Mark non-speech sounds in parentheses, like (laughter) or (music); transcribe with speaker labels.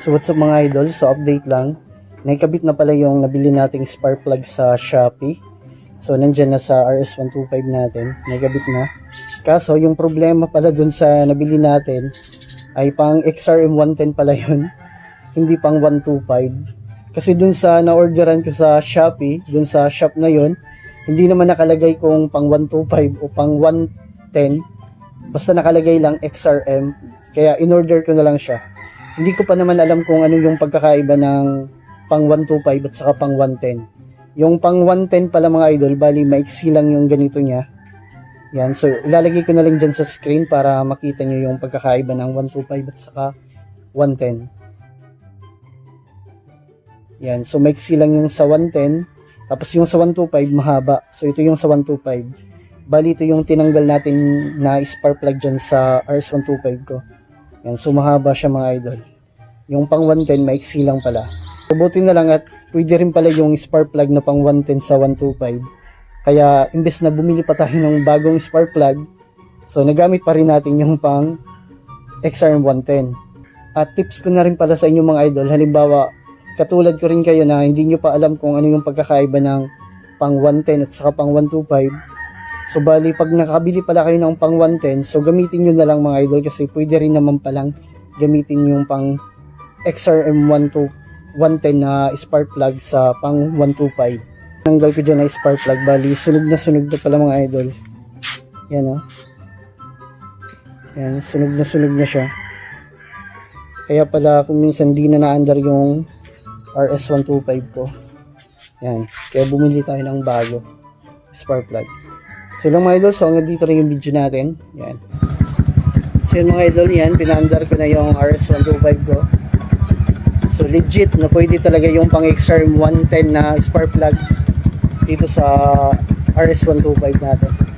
Speaker 1: So what's up mga idol? So update lang. Naikabit na pala yung nabili nating spark plug sa Shopee. So nandyan na sa RS125 natin. Naikabit na. Kaso yung problema pala dun sa nabili natin ay pang XRM110 pala yun. (laughs) Hindi pang 125. Kasi dun sa na-orderan ko sa Shopee, dun sa shop na yun, hindi naman nakalagay kung pang 125 o pang 110. Basta nakalagay lang XRM. Kaya in-order ko na lang siya. Hindi ko pa naman alam kung ano yung pagkakaiba ng pang 125 at saka pang 110. Yung pang 110 pala mga idol, bali maiksi lang yung ganito niya. Yan, so ilalagay ko na lang dyan sa screen para makita nyo yung pagkakaiba ng 125 at saka 110. Yan, so maiksi lang yung sa 110, tapos yung sa 125 mahaba. So ito yung sa 125. Bali ito yung tinanggal natin na spark plug dyan sa RS125 ko. Yan, so mahaba siya mga idol. Yung pang 110, maiksi lang pala. So buti na lang at pwede rin pala yung spark plug na pang 110 sa 125. Kaya imbes na bumili pa tayo ng bagong spark plug, so nagamit pa rin natin yung pang XRM 110. At tips ko na rin pala sa inyo mga idol, halimbawa katulad ko rin kayo na hindi nyo pa alam kung ano yung pagkakaiba ng pang 110 at saka pang 125. So bali pag nakabili pala kayo ng pang 110, so gamitin nyo na lang mga idol kasi pwede rin naman palang gamitin yung pang XRM 110 na spark plug sa pang 125. Tanggal ko dyan na spark plug, bali sunog na sunog na pala mga idol. Yan o. Yan, sunog na sunog na siya. Kaya pala kung minsan di na naandar yung RS125 ko. Yan. Kaya bumili tayo ng bago. Spark plug. So lang mga idol, so dito rin yung video natin. Yan. So yun mga idol, yan. Pinaandar ko na yung RS125 ko. So legit na pwede talaga yung pang XRM 110 na spark plug dito sa RS125 natin.